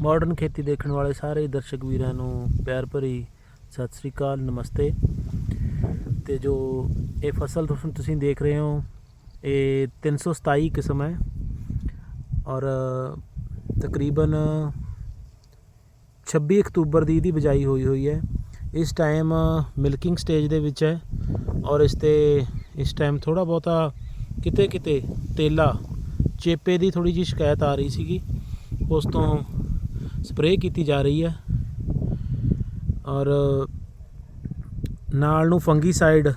Modern ਖੇਤੀ ਦੇਖਣ ਵਾਲੇ ਸਾਰੇ ਦਰਸ਼ਕ ਵੀਰਾਂ ਨੂੰ ਪਿਆਰ ਭਰੀ ਸਤਿ ਸ੍ਰੀ ਅਕਾਲ, ਨਮਸਤੇ। ਤੇ ਜੋ ਇਹ ਫਸਲ ਤੁਸੀਂ ਤੁਸੀਂ ਦੇਖ ਰਹੇ ਹੋ, ਇਹ 327 ਕਿਸਮ ਹੈ। ਔਰ ਤਕਰੀਬਨ 26 ਅਕਤੂਬਰ ਦੀ ਇਹਦੀ ਬਿਜਾਈ ਹੋਈ ਹੋਈ ਹੈ। ਇਸ ਟਾਈਮ ਮਿਲਕਿੰਗ ਸਟੇਜ ਦੇ ਵਿੱਚ ਹੈ ਔਰ ਇਸ ਤੇ, ਇਸ ਟਾਈਮ ਥੋੜਾ ਬਹੁਤਾ ਕਿਤੇ ਕਿਤੇ ਤੇਲਾ, ਚੇਪੇ ਦੀ ਥੋੜੀ ਜਿਹੀ ਸ਼ਿਕਾਇਤ ਆ ਰਹੀ ਸੀਗੀ। ਉਸ ਤੋਂ ਸਪਰੇਅ ਕੀਤੀ ਜਾ ਰਹੀ ਹੈ ਔਰ ਨਾਲ ਨੂੰ ਫੰਗੀਸਾਈਡ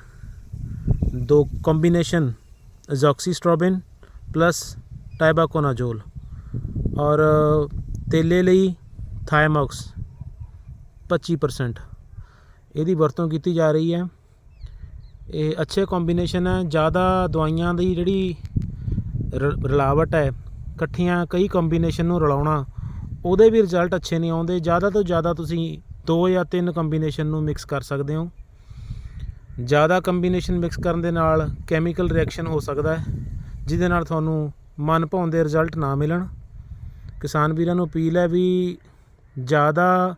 ਦੋ ਕੰਬੀਨੇਸ਼ਨ ਐਜ਼ੋਕਸੀਸਟ੍ਰੋਬਿਨ ਪਲੱਸ ਟਾਈਬਾਕੋਨਾਜ਼ੋਲ ਔਰ ਤੇਲੇ ਲਈ ਥਾਇਮੌਕਸ 25% ਇਹਦੀ ਵਰਤੋਂ ਕੀਤੀ ਜਾ ਰਹੀ ਹੈ। ਇਹ ਅੱਛੇ ਕੰਬੀਨੇਸ਼ਨ ਹੈ। ਜ਼ਿਆਦਾ ਦਵਾਈਆਂ ਦੀ ਜਿਹੜੀ ਰ- ਰਲਾਵਟ ਹੈ, ਇਕੱਠੀਆਂ ਕਈ ਕੰਬੀਨੇਸ਼ਨ ਨੂੰ ਰਲਾਉਣਾ ਉਹਦੇ ਵੀ ਰਿਜ਼ਲਟ ਅੱਛੇ ਨਹੀਂ ਆਉਂਦੇ। ਜ਼ਿਆਦਾ ਤੋਂ ਜ਼ਿਆਦਾ ਤੁਸੀਂ ਦੋ ਜਾਂ ਤਿੰਨ ਕੰਬੀਨੇਸ਼ਨ ਨੂੰ ਮਿਕਸ ਕਰ ਸਕਦੇ ਹੋ। ਜ਼ਿਆਦਾ ਕੰਬੀਨੇਸ਼ਨ ਮਿਕਸ ਕਰਨ ਦੇ ਨਾਲ ਕੈਮੀਕਲ ਰਿਐਕਸ਼ਨ ਹੋ ਸਕਦਾ ਹੈ, ਜਿਹਦੇ ਨਾਲ ਤੁਹਾਨੂੰ ਮਨ ਭਾਉਂਦੇ ਰਿਜ਼ਲਟ ਨਾ ਮਿਲਣ। ਕਿਸਾਨ ਵੀਰਾਂ ਨੂੰ ਅਪੀਲ ਹੈ ਵੀ ਜ਼ਿਆਦਾ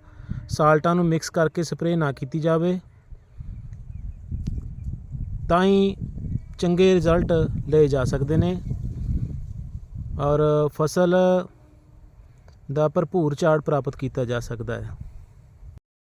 ਸਾਲਟਾਂ ਨੂੰ ਮਿਕਸ ਕਰਕੇ ਸਪਰੇਅ ਨਾ ਕੀਤੀ ਜਾਵੇ। ਤਾਂ ਹੀ ਚੰਗੇ ਰਿਜ਼ਲਟ ਲਏ ਜਾ ਸਕਦੇ ਨੇ। ਔਰ ਫਸਲ ਦਾ ਭਰਪੂਰ ਝਾੜ ਪ੍ਰਾਪਤ ਕੀਤਾ ਜਾ ਸਕਦਾ ਹੈ।